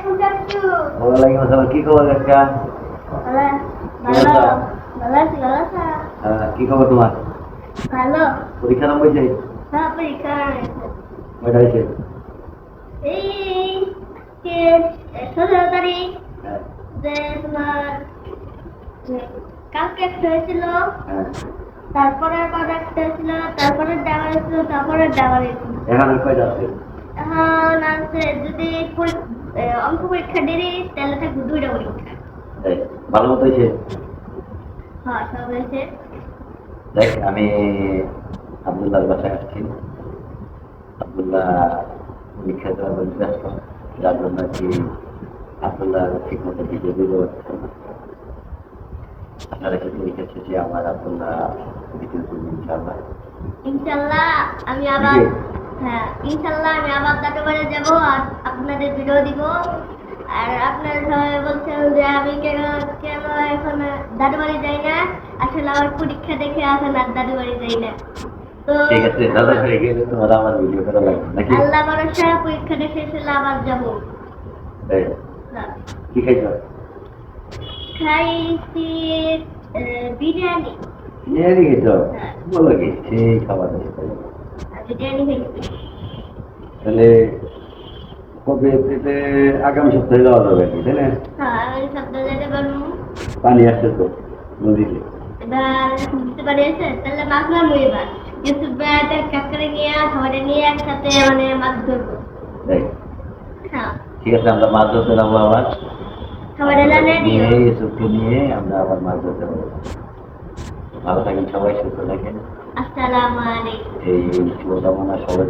ওয়ালাইকুম আসসালাম কি খবর কাকা কি খবর তোমার ভালো পরীক্ষা নাম বলছে হ্যাঁ পরীক্ষা কয়টা হয়েছে এই সতেরো তারিখ যে তোমার কালকে একটা হয়েছিল হ্যাঁ তারপরে আবার একটা হয়েছিল তারপরে ডাবার হয়েছিল তারপরে ডাবার হয়েছিল এখন কয়টা আছে এখন আছে যদি অঙ্ক পরীক্ষা দেরি তাহলে থাকবে দুইটা পরীক্ষা ভালো মতো হয়েছে? হ্যাঁ সব হয়েছে। দেখ আমি আবদুল্লাহর বাসায় আসছি। আবদুল্লাহ পরীক্ষা দেওয়ার জন্য ব্যস্ত। যার জন্য কি আবদুল্লাহ ঠিক মতো ভিডিও দিতে পারছে না আপনারা কি পরীক্ষা শেষে আমার আবদুল্লাহ ভিডিও করব ইনশাআল্লাহ। ইনশাল্লাহ আমি আবার। হ্যাঁ ইনশাল্লাহ আমি আবার দাদুবাড়ি যাব আর আপনাদের ভিডিও দিব। আর আপনারা সবাই বলছেন যে আমি কেন কেন এখন দাদুবাড়ি যাই না? আসলে আমার পরীক্ষা দেখে এখন আর দাদুবাড়ি যাই না। তো ঠিক আছে দাদা হয়ে গেলে তোমার আমার ভিডিও করা লাগবে নাকি? আল্লাহ ভরসা পরীক্ষাটা শেষ হলে আবার যাব। কি খাইছো? খাইছি আহ, বিরিয়ানি। নিয়ে গেছো বলো কি সেই খাবার আছে। তাহলে কবে থেকে আগামী সপ্তাহে যাওয়া যাবে কি, তাই না? হ্যাঁ পারব। পানি আসছে তো নদীতে। মানে হ্যাঁ। ঠিক আছে আমরা মাছ ধরতে যাব আবার। নিয়ে আমরা আবার মাছ ধরতে যাব ভালো থাকেন সবাই সুস্থ থাকেন। আসসালামু আলাইকুম। এই শুভকামনা সবাই